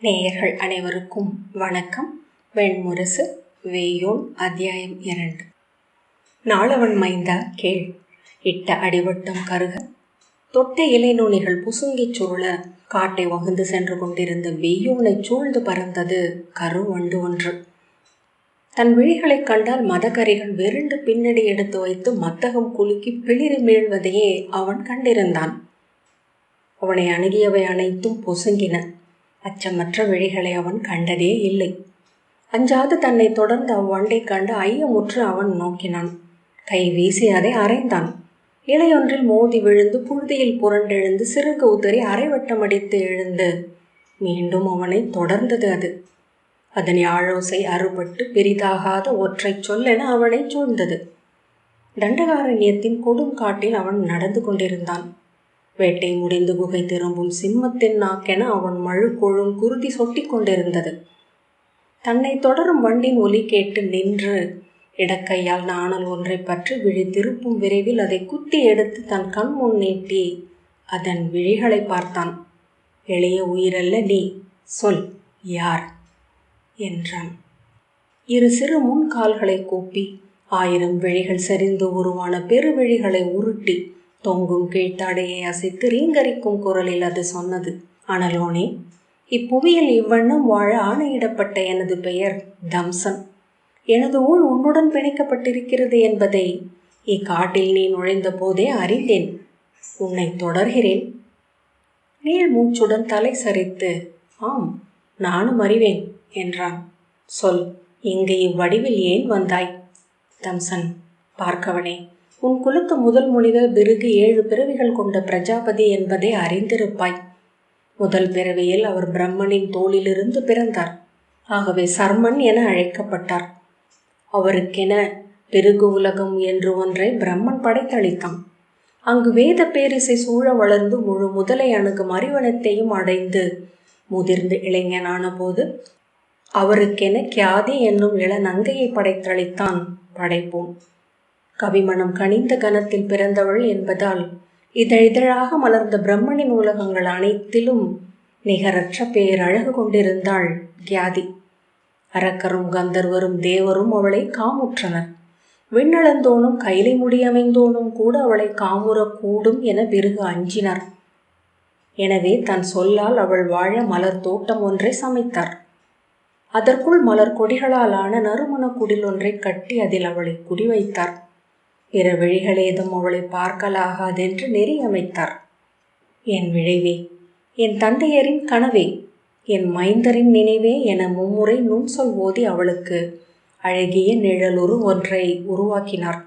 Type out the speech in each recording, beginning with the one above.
நேயர்கள் அனைவருக்கும் வணக்கம். வெண்முரசு வேயோன் அத்தியாயம் இரண்டு. நாளவன் மைந்தா கேள். இட்ட அடிவட்டம் கருக. தொட்ட இலை நுனிகள் புசுங்கிச் சுருள. காட்டை வகுந்து சென்று கொண்டிருந்த வெய்யோனை சூழ்ந்து பறந்தது கருவண்டு ஒன்று. தன் விழிகளைக் கண்டால் மதகரிகள் வெருண்டு பின்னடி எடுத்து வைத்து மத்தகம் குலுக்கி பிளிரி மீழ்வதையே அவன் கண்டிருந்தான். அவனை அணுகியவை அனைத்தும் பொசுங்கின. அச்சமற்ற விழிகளை அவன் கண்டதே இல்லை. அஞ்சாது தன்னை தொடர்ந்து அவ்வண்டை கண்டு ஐயமுற்று அவன் நோக்கினான். கை வீசி அதை அரைந்தான் இலையொன்றில் மோதி விழுந்து புழுதியில் புரண்டெழுந்து சிறுகு உதறி அரைவட்டம் அடித்து எழுந்து மீண்டும் அவனை தொடர்ந்தது அது. அதன் யாழோசை அறுபட்டு பெரிதாகாத ஒற்றைச் சொல்லென அவனை சூழ்ந்தது. தண்டகாரண்யத்தின் கொடும் காட்டில் அவன் நடந்து கொண்டிருந்தான். வேட்டை முடிந்து குகை திரும்பும் சிம்மத்தின் நாக்கென அவன் மழு குருதி சொட்டி கொண்டிருந்தது. தன்னை தொடரும் வண்டின் ஒலி கேட்டு நின்று இடக்கையால் நாணல் ஒன்றை பற்றி விழி திருப்பும் விரைவில் அதை குத்தி எடுத்து தன் கண் முன் நீட்டி அதன் விழிகளை பார்த்தான். எளிய உயிரல்ல நீ சொல் யார் என்றான். இரு சிறு முன் கால்களை கூப்பி ஆயிரம் விழிகள் சரிந்து உருவான பெருவிழிகளை உருட்டி தொங்கும் கீழ்த்தாடையை அசைத்து ரீங்கரிக்கும் குரலில் அது சொன்னது. அனலோனே இப்புவியில் இவ்வண்ணம் வாழ ஆணையிடப்பட்ட எனது பெயர் தம்சன். எனது ஊழ் உன்னுடன் பிணைக்கப்பட்டிருக்கிறது என்பதை இக்காட்டில் நீ நுழைந்த போதே அறிந்தேன். உன்னை தொடர்கிறேன். நீள் மூச்சுடன் தலை சரித்து ஆம் நானும் அறிவேன் என்றான். சொல் இங்கு இவ்வடிவில் ஏன் வந்தாய்? தம்சன் பார்க்கவனே உன் குலத்து முதல் முனிவர் பிறகு ஏழு பிறவிகள் கொண்ட பிரஜாபதி என்பதை அறிந்திருப்பாய். முதல் பிறவியில் அவர் பிரம்மனின் தோளிலிருந்து பிறந்தார். ஆகவே சர்மன் என அழைக்கப்பட்டார். அவருக்கென பிறகு உலகம் என்று ஒன்றை பிரம்மன் படைத்தளித்தான். அங்கு வேத பேரிசை சூழ வளர்ந்து முழு முதலை அணுகும் அறிவனத்தையும் அடைந்து முதிர்ந்து இளைஞனான போது அவருக்கென கியாதி என்னும் இளநங்கையை படைத்தளித்தான். படைப்போம். கவிமணம் கனிந்த கனத்தில் பிறந்தவள் என்பதால் இதழிதழாக மலர்ந்த பிரம்மனின் உலகங்கள் அனைத்திலும் நிகரற்ற பேரழகு கொண்டிருந்தாள் கியாதி. அரக்கரும் கந்தர்வரும் தேவரும் அவளை காமுற்றனர். விண்ணளந்தோனும் கைலை முடியமைந்தோனும் கூட அவளை காமுறக்கூடும் என பிறகு அஞ்சினார். எனவே தன் சொல்லால் அவள் வாழ மலர் தோட்டம் ஒன்றை சமைத்தார். அதற்குள் மலர் கொடிகளால் ஆன நறுமண குடில் ஒன்றை கட்டி அதில் அவளை குடிவைத்தார். பிற விழிகள் ஏதும் அவளை பார்க்கலாகாதென்று நெறி அமைத்தார் என் விழைவே என் தந்தையரின் கனவே என் மைந்தரின் நினைவே என மும்முறை நுண்சொல் ஓதி அவளுக்கு அழகிய நிழலுரு ஒன்றை உருவாக்கினார்.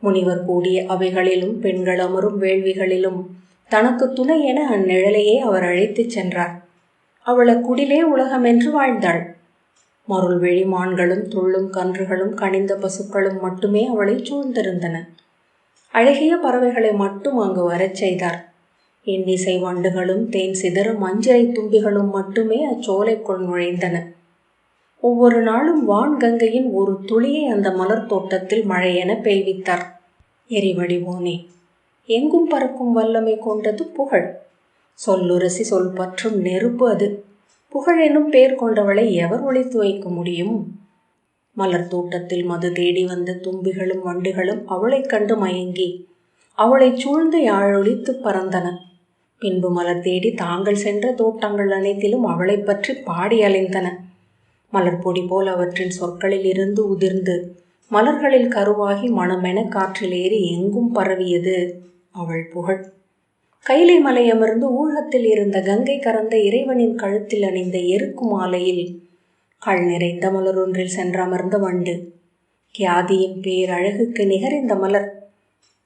முனிவர் கூடிய அவைகளிலும் பெண்கள் அமரும் வேள்விகளிலும் தனக்கு துணை என அந்நிழலையே அவர் அழைத்துச் சென்றார். அவள் குடிலே உலகமென்று வாழ்ந்தாள். மருள் வெளிமான்களும் துள்ளும் கன்றுகளும் கனிந்த பசுக்களும் மட்டுமே அவளை சூழ்ந்திருந்தன. அழகிய பறவைகளை மட்டும் அங்கு வரச் செய்தார். இன்னிசை வண்டுகளும் தேன் சிதறும் மஞ்சரை தும்பிகளும் மட்டுமே அச்சோலைக்குள் நுழைந்தன. ஒவ்வொரு நாளும் வான் கங்கையின் ஒரு துளியை அந்த மலர் தோட்டத்தில் மழையென பெய்வித்தார். எரிவடிவோனே எங்கும் பறக்கும் வல்லமை கொண்டது புகழ். சொல்லுரசி சொல் பற்றும் நெருப்பு அது. புகழெனும் பேர் கொண்டவளை எவர் ஒழித்து வைக்க முடியும்? மலர் தோட்டத்தில் மது தேடி வந்த தும்பிகளும் வண்டுகளும் அவளைக் கண்டு மயங்கி அவளைச் சூழ்ந்து யாழொழித்து பறந்தன. பின்பு மலர் தேடி தாங்கள் சென்ற தோட்டங்கள் அனைத்திலும் அவளை பற்றி பாடி அலைந்தன. மலர் பொடி போல் அவற்றின் சொற்களில் இருந்து உதிர்ந்து மலர்களில் கருவாகி மனமென காற்றில் ஏறி எங்கும் பரவியது அவள் புகழ். கைலை மலை அமர்ந்து ஊழத்தில் இருந்த கங்கை கறந்த இறைவனின் கழுத்தில் அணிந்த எருக்கு மாலையில் கள் நிறைந்த மலர் ஒன்றில் சென்றமர்ந்த வண்டு. கியாதியின் பேரழகுக்கு நிகர் இந்த மலர்.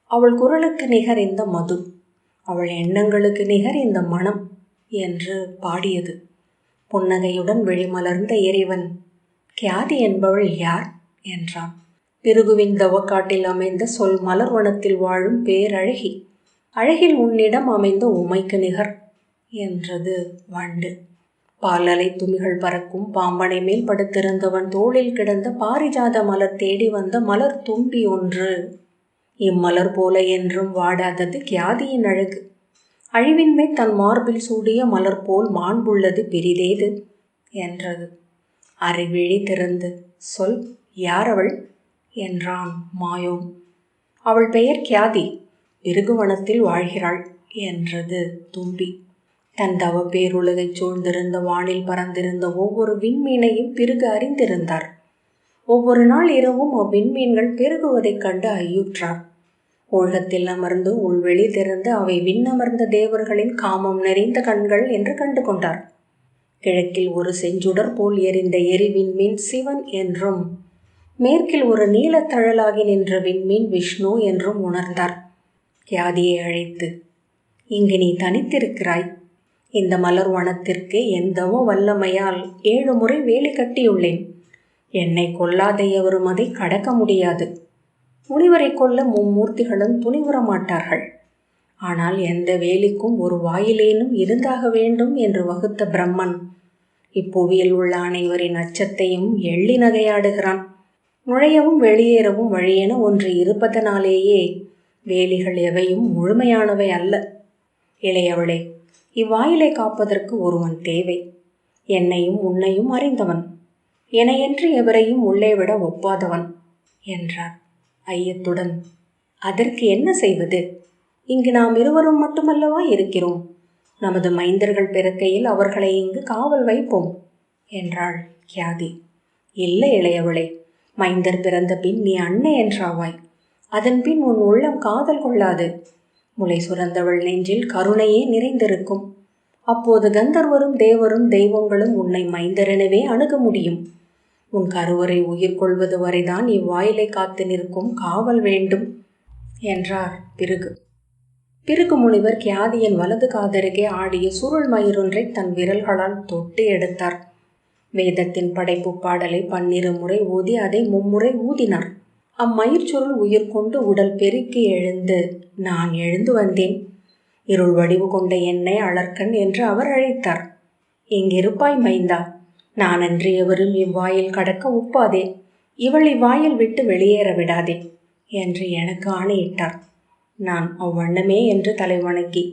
அவள் குரலுக்கு நிகர் இந்த மது. அவள் எண்ணங்களுக்கு நிகர் இந்த மனம் என்று பாடியது. புன்னகையுடன் வெளிமலர்ந்த இறைவன் கியாதி என்பவள் யார்? என்றான். பிருகுவின் தவக்காட்டில் அமைந்த சொல் மலர் வனத்தில் வாழும் பேரழகி. அழகில் உன்னிடம் அமைந்த உமைக்கு நிகர் என்றது வண்டு. பாலலை துமிகள் பறக்கும் பாம்பனை மேல் படுத்திருந்தவன் தோளில் கிடந்த பாரிஜாத மலர் தேடி வந்த மலர் தும்பி ஒன்று. இம்மலர் போல என்றும் வாடாதது கியாதியின் அழகு. அழிவின்மை தன் மார்பில் சூடிய மலர் போல் மாண்புள்ளது பெரிதேது என்றது. அறிவிழி திறந்து சொல் யார் அவள்? என்றான் மாயோன். அவள் பெயர் கியாதி. பிருகுவனத்தில் வாழ்கிறாள் என்றது தும்பி. தன் தவ பேருலகை சூழ்ந்திருந்த வானில் பறந்திருந்த ஒவ்வொரு விண்மீனையும் பிறகு அறிந்திருந்தார். ஒவ்வொரு நாள் இரவும் அவ்விண்மீன்கள் பெருகுவதைக் கண்டு ஐயுற்றார். உலகத்தில் அமர்ந்து உள்வெளி திறந்து அவை விண்ணமர்ந்த தேவர்களின் காமம் நிறைந்த கண்கள் என்று கண்டு கொண்டார். கிழக்கில் ஒரு செஞ்சுடர் போல் எரிந்த எரி விண்மீன் சிவன் என்றும் மேற்கில் ஒரு நீலத்தழலாகி நின்ற விண்மீன் விஷ்ணு என்றும் உணர்ந்தார். வியாதியை அழைத்து இங்கு நீ தனித்திருக்கிறாய். இந்த மலர் வனத்திற்கு எந்தவோ வல்லமையால் ஏழு முறை வேலி கட்டியுள்ளேன். என்னை கொல்லாத எவரும் அதை கடக்க முடியாது. முனிவரை கொல்ல மும்மூர்த்திகளும் துணிவுற மாட்டார்கள். ஆனால் எந்த வேலிக்கும் ஒரு வாயிலேனும் இருந்தாக வேண்டும் என்று வகுத்த பிரம்மன் இப்புவியில் உள்ள அனைவரின் அச்சத்தையும் எள்ளி நகையாடுகிறான். நுழையவும் வெளியேறவும் வழியென ஒன்று இருப்பதனாலேயே வேலிகள் எவையும் முழுமையானவை அல்ல. இளையவளே இவ்வாயிலை காப்பதற்கு ஒருவன் தேவை. என்னையும் உன்னையும் அறிந்தவன். எனையன்று எவரையும் உள்ளே விட ஒப்பாதவன் என்றார் ஐயத்துடன். அதற்கு என்ன செய்வது? இங்கு நாம் இருவரும் மட்டுமல்லவா இருக்கிறோம். நமது மைந்தர்கள் பிறக்கையில் அவர்களை இங்கு காவல் வைப்போம் என்றாள் கியாதி. இல்லை இளையவளே மைந்தர் பிறந்த பின் நீ அன்னை என்றாவாய். அதன்பின் உன் உள்ளம் காதல் கொள்ளாது. முளை சுரந்தவள் நெஞ்சில் கருணையே நிறைந்திருக்கும். அப்போது கந்தர்வரும் தேவரும் தெய்வங்களும் உன்னை மைந்தரெனவே அணுக முடியும். உன் கருவறை உயிர் கொள்வது வரைதான் இவ்வாயிலை காத்து நிற்கும் காவல் வேண்டும் என்றார் பிறகு பிறகு முனிவர் கியாதியின் வலது காதருகே ஆடிய சுருள் மயிரொன்றை தன் விரல்களால் தொட்டு எடுத்தார். வேதத்தின் படைப்பு பாடலை பன்னிரு முறை ஊதி அதை மும்முறை ஊதினார். அம்மயிர்ச்சொருள் உயிர் கொண்டு உடல் பெருக்கி எழுந்து நான் எழுந்து வந்தேன். இருள் வடிவு கொண்ட என்னை அழற்கன் என்று அவர் அழைத்தார். இங்கிருப்பாய் மைந்தா. நான் அன்று எவரும் இவ்வாயில் கடக்க ஒப்பாதே இவள் இவ்வாயில் விட்டு வெளியேற விடாதே என்று எனக்கு ஆணையிட்டார். நான் அவ்வண்ணமே என்று தலை வணங்கி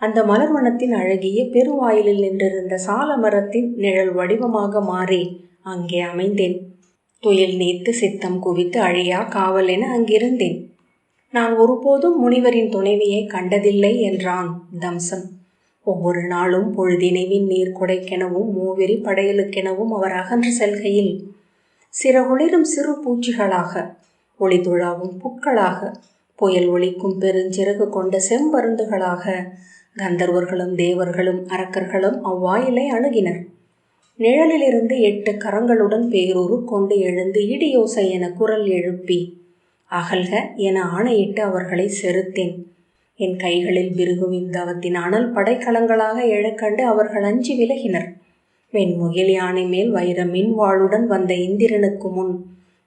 அந்த மலர்வனத்தின் அழகிய பெருவாயிலில் நின்றிருந்த சால மரத்தின் நிழல் வடிவமாக மாறி அங்கே அமைந்தேன். துயில் நீத்து சித்தம் குவித்து அழியா காவல் என அங்கிருந்தேன். நான் ஒருபோதும் முனிவரின் துணைவியை கண்டதில்லை என்றான் தம்சன். ஒவ்வொரு நாளும் பொழுதினைவின் நீர்க்குடைக்கெனவும் மூவெறி படையலுக்கெனவும் அவர் அகன்று செல்கையில். சிறகுளிரும் சிறு பூச்சிகளாக ஒளிதுழாவும் புட்களாக புயல் ஒளிக்கும் பெருஞ்சிறகு கொண்ட செம்பருந்துகளாக கந்தர்வர்களும் தேவர்களும் அரக்கர்களும் அவ்வாயிலை அணுகினர். நிழலிலிருந்து எட்டு கரங்களுடன் பேரூரு கொண்டு எழுந்து இடியோசை என குரல் எழுப்பி அகல்க என ஆணையிட்டு அவர்களை செருத்தேன். என் கைகளில் பிருகுவின் தவத்தின் அனல் படைக்கலங்களாக எழக்கண்டு அவர்கள் அஞ்சி விலகினர். வெண்முகில் யானை மேல் வைர மின்வாளுடன் வந்த இந்திரனுக்கு முன்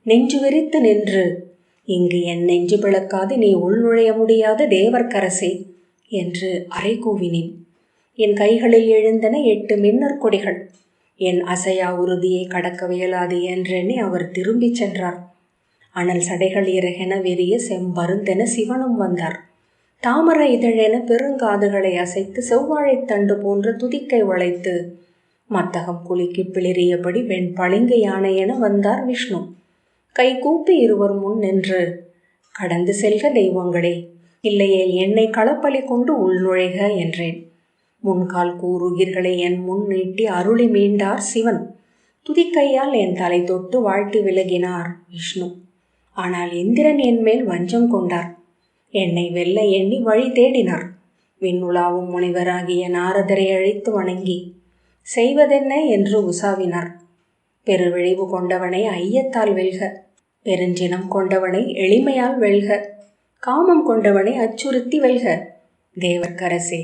நெஞ்சு விரித்து நின்று இங்கு என் நெஞ்சு பிளக்காது நீ உள்நுழைய முடியாத தேவர்க்கரசே என்று அறை கூவினேன் என் கைகளில் எழுந்தன எட்டு மின்னர் கொடிகள் என் அசையா உறுதியை கடக்க வியலாது என்றெண்ணி அவர் திரும்பிச் சென்றார். அனல் சடைகள் இறகென வெறிய செம்பருந்தென சிவனும் வந்தார். தாமர இதழென பெருங்காதுகளை அசைத்து செவ்வாழைத் தண்டு போன்ற துதிக்கை வளைத்து மத்தகம் குலுக்கி பிளிறியபடி வெண் பளிங்கு யானை என வந்தார் விஷ்ணு. கை கூப்பி இருவர் முன் நின்று கடந்து செல்க தெய்வங்களே இல்லையே என்னை களப்பலி கொண்டு உள்நுழைக என்றேன். முன்கால் கூறுகிர்களை என் முன் நீட்டி அருளி மீண்டார் சிவன். துதிக்கையால் என் தலை தொட்டு வாழ்த்தி விலகினார் விஷ்ணு. ஆனால் இந்திரன் என் மேல் வஞ்சம் கொண்டார். என்னை வெல்ல எண்ணி வழி தேடினார். விண்ணுலாவும் முனிவராகிய நாரதரை அழைத்து வணங்கி செய்வதென்ன? என்று உசாவினார். பெருவிழிவு கொண்டவனை ஐயத்தால் வெல்க பெருஞ்சினம் கொண்டவனை எளிமையால் வெல்க காமம் கொண்டவனை அச்சுறுத்தி வெல்க. தேவர்கரசே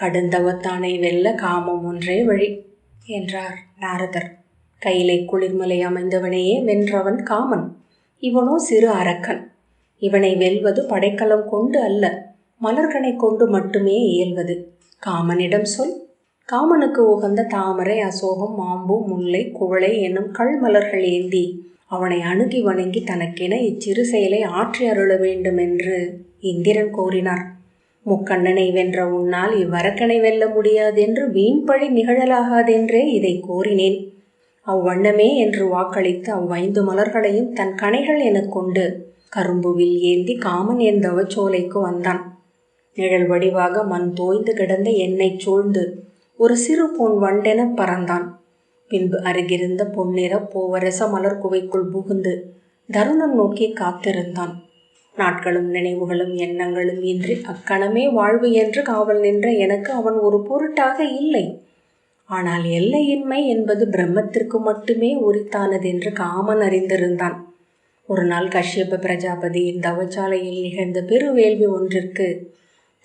கடுந்தவத்தானை வெல்ல காமம் ஒன்றே வழி என்றார் நாரதர். கையிலே குளிர்மலை அமைந்தவனையே வென்றவன் காமன். இவனோ சிறு அரக்கன். இவனை வெல்வது படைக்கலம் கொண்டு அல்ல மலர்கனை கொண்டு மட்டுமே இயல்வது. காமனிடம் சொல் காமனுக்கு உகந்த தாமரை அசோகம் மாம்பு முல்லை குவளை என்னும் கல்மலர்கள் ஏந்தி அவனை அணுகி வணங்கி தனக்கென இச்சிறு செயலை ஆற்றி அருள வேண்டும் என்று இந்திரன் கோரினார். முக்கண்ணனை வென்ற உன்னால் இவ்வரக்கனை வெல்ல முடியாதென்று வீண்பழி நிகழலாகாதென்றே இதை கோரினேன். அவ்வண்ணமே என்று வாக்களித்து அவ்வைந்து மலர்களையும் தன் கணைகள் எனக் கொண்டு கரும்புவில் ஏந்தி காமன் என் தவச்சோலைக்கு வந்தான். நிழல் வடிவாக மண் தோய்ந்து கிடந்த எண்ணெய் சூழ்ந்து ஒரு சிறு பொன் வண்டென பறந்தான். பின்பு அருகிருந்த பொன்னிற பூவரச மலர் குவைக்குள் புகுந்து தருணம் நோக்கி காத்திருந்தான். நாட்களும் நினைவுகளும் எண்ணங்களும் இன்றி அக்கணமே வாழ்வு என்று காவல் நின்ற எனக்கு அவன் ஒரு பொருட்டாக இல்லை. ஆனால் எல்லையின்மை என்பது பிரம்மத்திற்கு மட்டுமே உரித்தானது என்று காமன் அறிந்திருந்தான். ஒரு நாள் கஷ்யப பிரஜாபதியின் தவச்சாலையில் நிகழ்ந்த பெருவேள்வி ஒன்றிற்கு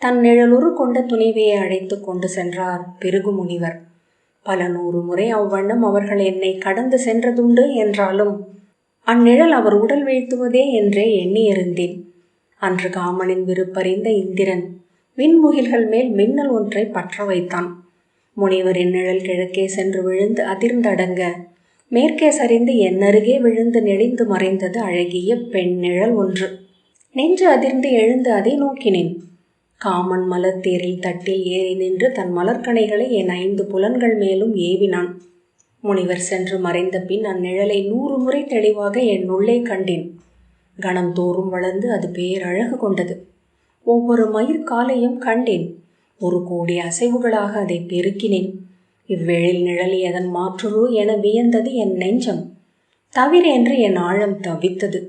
தன் நிழலுறு கொண்ட துணைவியை அழைத்து கொண்டு சென்றார் பெருகு முனிவர். பல நூறு முறை அவ்வண்ணம் அவர்கள் என்னை கடந்து சென்றதுண்டு என்றாலும் அந்நிழல் அவர் உடல் வீழ்த்துவதே என்றே எண்ணியிருந்தேன். அன்று காமனின் விருப்பறிந்த இந்திரன் விண்முகில்கள் மேல் மின்னல் ஒன்றை பற்ற வைத்தான். முனிவரின் நிழல் கிழக்கே சென்று விழுந்து அதிர்ந்தடங்க. மேற்கே சரிந்து என்னருகே விழுந்து நெளிந்து மறைந்தது அழகிய பெண் நிழல் ஒன்று. நெஞ்சு அதிர்ந்து எழுந்து அதை நோக்கினேன். காமன் மலர் தேரில் தட்டில் ஏறி நின்று தன் மலர்கனைகளை என் ஐந்து புலன்கள் மேலும் ஏவினான். முனிவர் சென்று மறைந்த பின் அந்நிழலை நூறு முறை தெளிவாக என் உள்ளே கண்டேன். கணந்தோறும் வளர்ந்து அது பேரழகு கொண்டது. ஒவ்வொரு மயிர்காலையும் கண்டேன். ஒரு கோடி அசைவுகளாக அதை பெருக்கினேன். இவ்வேழில் நிழலி அதன் மாற்றுரு என வியந்தது என் நெஞ்சம். தவிர என்று என் ஆழம் தவித்தது.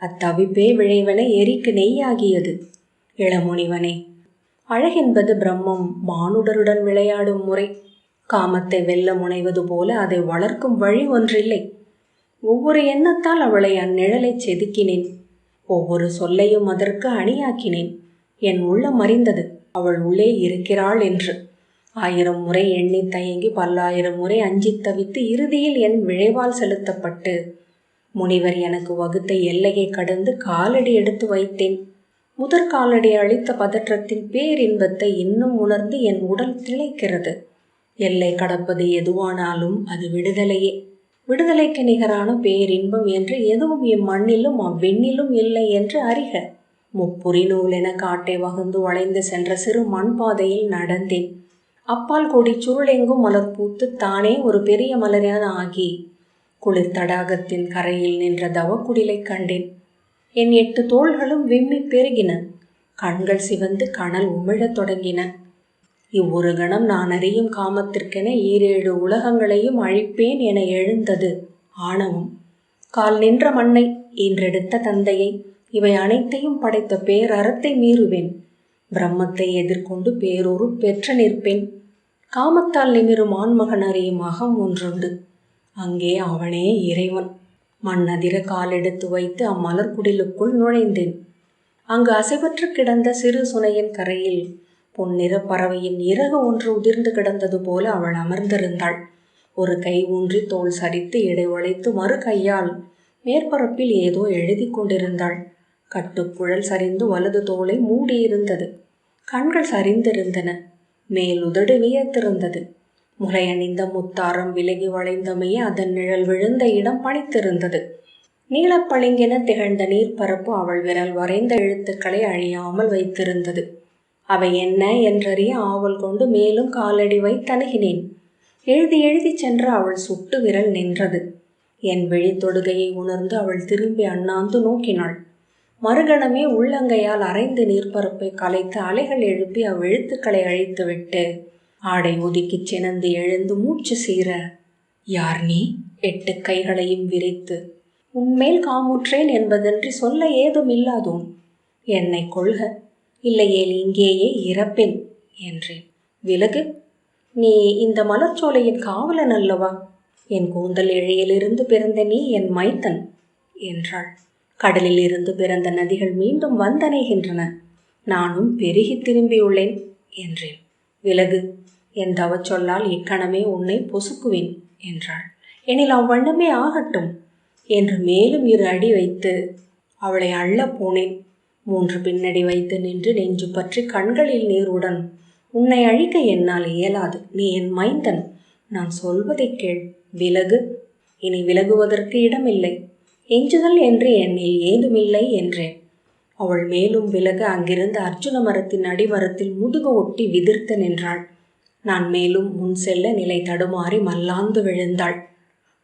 அத்தவிப்பே விளைவன எரிக்கு நெய்யாகியது. இளமுனிவனே அழகென்பது பிரம்மம் மானுடருடன் விளையாடும் முறை. காமத்தை வெல்ல முனைவது போல அதை வளர்க்கும் வழி ஒன்றில்லை. ஒவ்வொரு எண்ணத்தால் அவளை அந்நிழலை செதுக்கினேன். ஒவ்வொரு சொல்லையும் அதற்கு அணியாக்கினேன். என் உள்ளம் அறிந்தது அவள் உள்ளே இருக்கிறாள் என்று. ஆயிரம் முறை எண்ணி தயங்கி பல்லாயிரம் முறை அஞ்சி தவித்து இறுதியில் என் விழைவால் செலுத்தப்பட்டு முனிவர் எனக்கு வகுத்த எல்லையை கடந்து காலடி எடுத்து வைத்தேன். முதற் காலடி அளித்த பதற்றத்தின் பேரின்பத்தை இன்னும் உணர்ந்து என் உடல் திளைக்கிறது. எல்லை கடப்பது எதுவானாலும் அது விடுதலையே. விடுதலைக்கு நிகரான பேரின்பம் என்று எதுவும் இம்மண்ணிலும் அவ்வெண்ணிலும் இல்லை என்று அறிக. முப்புரி நூல் என காட்டை வகுந்து வளைந்து சென்ற சிறு மண் பாதையில் நடந்தேன் அப்பால் கொடி சுருளெங்கும் மலர் பூத்து தானே ஒரு பெரிய மலரான ஆகி. குளிர் தடாகத்தின் கரையில் நின்ற தவக்குடிலை கண்டேன். என் எட்டு தோள்களும் விம்மி பெருகின. கண்கள் சிவந்து கணல் உமிழத் தொடங்கின. இவ்வொரு கணம் நான் அறியும் காமத்திற்கென ஈரேழு உலகங்களையும் அழிப்பேன் என எழுந்தது ஆணவம். கால் நின்ற மண்ணை ஈன்றெடுத்த தந்தையை இவை அனைத்தையும் படைத்த பேரறத்தை மீறுவேன். பிரம்மத்தை எதிர்கொண்டு பேரொரு பெற்று நிற்பேன். காமத்தால் நிமிரும் ஆண்மகன் அறியும் அகம் ஒன்றுண்டு. அங்கே அவனே இறைவன். மண்ணதிர காலெடுத்து வைத்து அம்மலர் குடிலுக்குள் நுழைந்தேன். அங்கு அசைவற்று கிடந்த சிறு சுனையின் கரையில் பொன்னிற பறவையின் இறகு ஒன்று உதிர்ந்து கிடந்தது போல அவள் அமர்ந்திருந்தாள். ஒரு கை ஊன்றி தோல் சரித்து இடை உழைத்து மறு கையால் மேற்பரப்பில் ஏதோ எழுதி கொண்டிருந்தாள். கட்டுக்குழல் சரிந்து வலது தோலை மூடியிருந்தது. கண்கள் சரிந்திருந்தன. மேலுதடு வியத்திருந்தது முளையணிந்த முத்தாரம் விலகி வளைந்தமையே அதன் நிழல் விழுந்த இடம் பணித்திருந்தது நீலப்பளிங்கென திகழ்ந்த நீர்ப்பரப்பு அவள் விரல் வரைந்த எழுத்துக்களை அழியாமல் வைத்திருந்தது. அவை என்ன என்றறிய ஆவல் கொண்டு மேலும் காலடி வைத்தணுகினேன் எழுதி எழுதி சென்ற அவள் சுட்டு விரல் நின்றது. என் விழி தொடுகையை உணர்ந்து அவள் திரும்பி அண்ணாந்து நோக்கினாள். மறுகணமே உள்ளங்கையால் அரைந்து நீர்ப்பரப்பை கலைத்து அலைகள் எழுப்பி அவ்வெழுத்துக்களை அழித்துவிட்டு ஆடை ஒதுக்கிச் சினந்து எழுந்து மூச்சு சீர யார் நீ? எட்டு கைகளையும் விரித்து உன்மேல் காமுற்றேன் என்பதன்றி சொல்ல ஏதும் இல்லாதோன் என்னை கொள்க இல்லையேல் இங்கேயே இறப்பேன் என்றேன். விலகு. நீ இந்த மலர்ச்சோலையின் காவலன் அல்லவா? என் கூந்தல் இழையிலிருந்து பிறந்த நீ என் மைத்தன் என்றாள். கடலில் இருந்து பிறந்த நதிகள் மீண்டும் வந்தணைகின்றன. நானும் பெருகி திரும்பியுள்ளேன் என்றேன். விலகு. என் தவச்சொல்லால் இக்கணமே உன்னை பொசுக்குவேன் என்றாள். எனில் அவ்வண்ணமே ஆகட்டும். என்று மேலும் இரு அடி வைத்து அவளை அள்ளப் போனேன். மூன்று பின்னடி வைத்து நின்று நெஞ்சு பற்றி கண்களில் நீருடன் உன்னை அழிக்க என்னால் இயலாது நீ என் மைந்தன். நான் சொல்வதைக் கேள் விலகு. இனி விலகுவதற்கு இடமில்லை. எஞ்சுதல் என்று என்னில் ஏதுமில்லை என்றேன். அவள் மேலும் விலக அங்கிருந்த அர்ஜுன மரத்தின் அடிமரத்தில் முதுகு ஒட்டி விதிர்த்து நின்றாள். நான் மேலும் முன் செல்ல நிலை தடுமாறி மல்லாந்து விழுந்தாள்.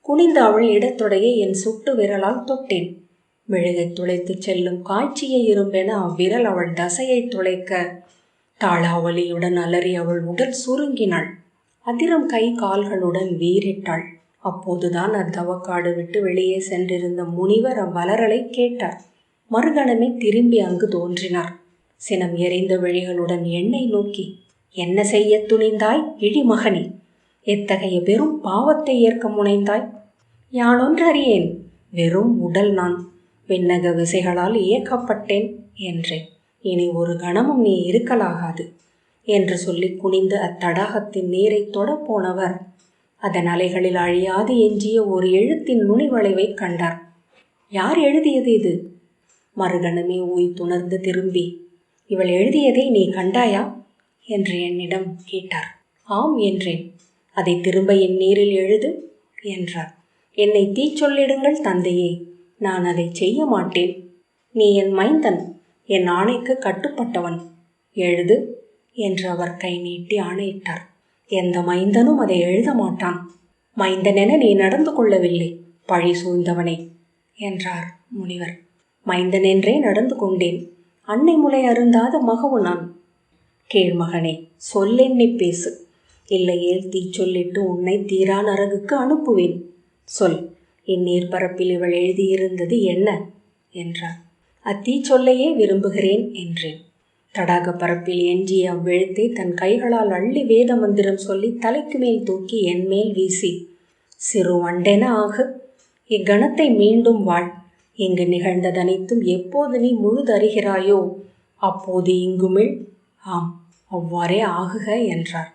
குனிந்த அவள் இடத்தொடையை என் சுட்டு விரலால் தொட்டேன். மெழுகை துளைத்துச் செல்லும் காட்சியை இரும்பென அவ்விரல் அவள் தசையை துளைக்க தாளாவலியுடன் அலறி அவள் உடல் சுருங்கினாள். அதிரம் கை கால்களுடன் வீறிட்டாள். அப்போதுதான் அத்தவக்காடு விட்டு வெளியே சென்றிருந்த முனிவர் அவ்வலரலை கேட்டார். மறுகணமே திரும்பி அங்கு தோன்றினார். சினம் எரிந்த விழிகளுடன் என்னை நோக்கி என்ன செய்ய துணிந்தாய் இழிமகனே? எத்தகைய வெறும் பாவத்தை ஏற்க முனைந்தாய்? யானொன்று அறியேன் வெறும் உடல் நான். விண்ணக விசைகளால் இயக்கப்பட்டேன் என்றேன் இனி ஒரு கணமும் நீ இருக்கலாகாது என்று சொல்லி குனிந்து அத்தடாகத்தின் நீரை தொடப்போனவர் அதன் அலைகளில் அழியாது எஞ்சிய ஒரு எழுத்தின் நுனிவளைவை கண்டார். யார் எழுதியது இது? மறுகணமே ஓய் துணர்ந்து திரும்பி இவள் எழுதியதை நீ கண்டாயா? என்று என்னிடம் கேட்டார். ஆம் என்றேன். அதை திரும்ப என் நீரில் எழுது என்றார். என்னை தீ சொல்லிடுங்கள் தந்தையே நான் அதை செய்ய மாட்டேன். நீ என் மைந்தன் என் ஆணைக்கு கட்டுப்பட்டவன். எழுது என்று அவர் கை நீட்டி ஆணையிட்டார். எந்த மைந்தனும் அதை எழுத மாட்டான். மைந்தனென நீ நடந்து கொள்ளவில்லை பழி சூழ்ந்தவனே என்றார் முனிவர். மைந்தனென்றே நடந்து கொண்டேன் அன்னை முலை அருந்தாத மகவு நான். கேழ்மகனே சொல்லெண்ணி பேசு. இல்லையேல் தீ சொல்லிட்டு உன்னை தீரா நரகுக்கு அனுப்புவேன். சொல். இந்நீர் பரப்பில் இவள் எழுதியிருந்தது என்ன? என்றார். அத்தீ சொல்லையே விரும்புகிறேன் என்றேன். தடாக பரப்பில் எஞ்சிய அவ்வெழுத்தை தன் கைகளால் அள்ளி வேத மந்திரம் சொல்லி தலைக்கு மேல் தூக்கி என் மேல் வீசி சிறு வண்டென ஆகு. இக்கணத்தை மீண்டும் வாழ். இங்கு நிகழ்ந்ததனைத்தும் எப்போது நீ முழுதறிகிறாயோ அப்போது இங்குமிழ் ஆம் அவ்வாறே ஆகுக என்றார்.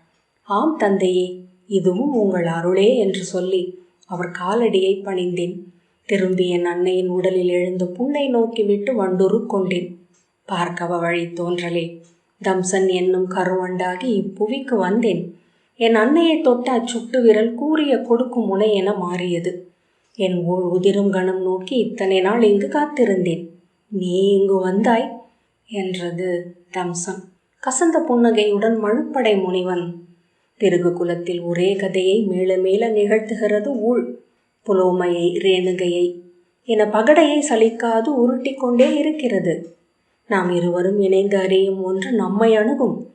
ஆம் தந்தையே இதுவும் உங்கள் அருளே என்று சொல்லி அவர் காலடியை பணிந்தேன். திரும்பி என் அன்னையின் உடலில் எழுந்த புண்ணை நோக்கிவிட்டு வண்டுரு கொண்டேன் பார்க்கவ வழி தோன்றலே. தம்சன் என்னும் கருவண்டாகி இப்புவிக்கு வந்தேன். என் அன்னையை தொட்ட அச்சுட்டு விரல் கூறிய கொடுக்கும் முனை என மாறியது. என் உதிரும் கணம் நோக்கி இத்தனை நாள் இங்கு காத்திருந்தேன். நீ இங்கு வந்தாய்? என்றது தம்சன். கசந்த புன்னகையுடன் மழுப்படை முனிவன். பிறகு குலத்தில் ஒரே கதையை மேல மேல நிகழ்த்துகிறது ஊழ். புலோமையை ரேணுகையை என பகடையை சலிக்காது உருட்டி கொண்டே இருக்கிறது. நாம் இருவரும் இணைந்து அறியும் ஒன்று நம்மை அணுகும்.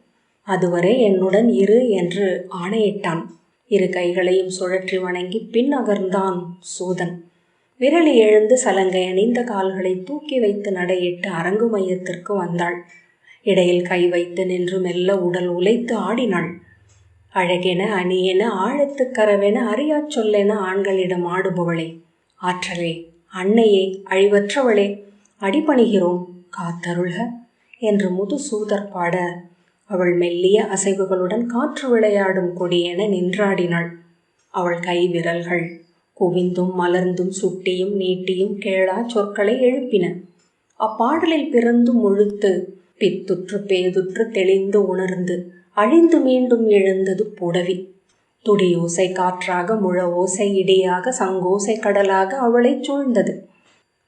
அதுவரை என்னுடன் இரு என்று ஆணையிட்டான். இரு கைகளையும் சுழற்றி வணங்கி பின் அகர்ந்தான் சூதன். விரலி எழுந்து சலங்கை அணிந்த கால்களை தூக்கி வைத்து நடையிட்டு அரங்கு மையத்திற்கு வந்தாள். இடையில் கை வைத்து நின்று மெல்ல உடல் உலைத்து ஆடினாள். அழகென அணியென ஆழத்துக்கரவென அறியாச் சொல்லென ஆண்களிடம் ஆடுபவளே. ஆற்றலே அன்னையே அழிவற்றவளே. அடிபணிகிறோம் காத்தருள்க என்று முது சூதர் பாட அவள் மெல்லிய அசைவுகளுடன் காற்று விளையாடும் கொடியென நின்றாடினாள். அவள் கை விரல்கள் குவிந்தும் மலர்ந்தும் சுட்டியும் நீட்டியும் கேளா சொற்களை எழுப்பின. அப்பாடலில் பிறந்து முழுத்து பித்துற்று பேதுற்று தெளிந்து உணர்ந்து அழிந்து மீண்டும் எழுந்தது புடவி. துடியோசை காற்றாக முழ ஓசை இடையாக சங்கோசை கடலாக அவளைச் சூழ்ந்தது.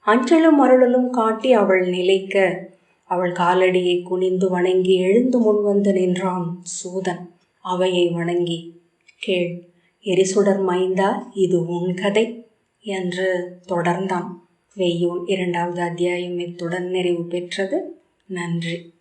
அஞ்சலும் அருளலும் காட்டி அவள் நிலைக்க அவள் காலடியை குனிந்து வணங்கி எழுந்து முன்வந்து நின்றான் சூதன். அவையை வணங்கி கேள் எரிசுடர் மைந்தா இது உன் கதை என்று தொடர்ந்தான். வெய்யோன் இரண்டாவது அத்தியாயம் இத்துடன் நிறைவு பெற்றது. நன்றி.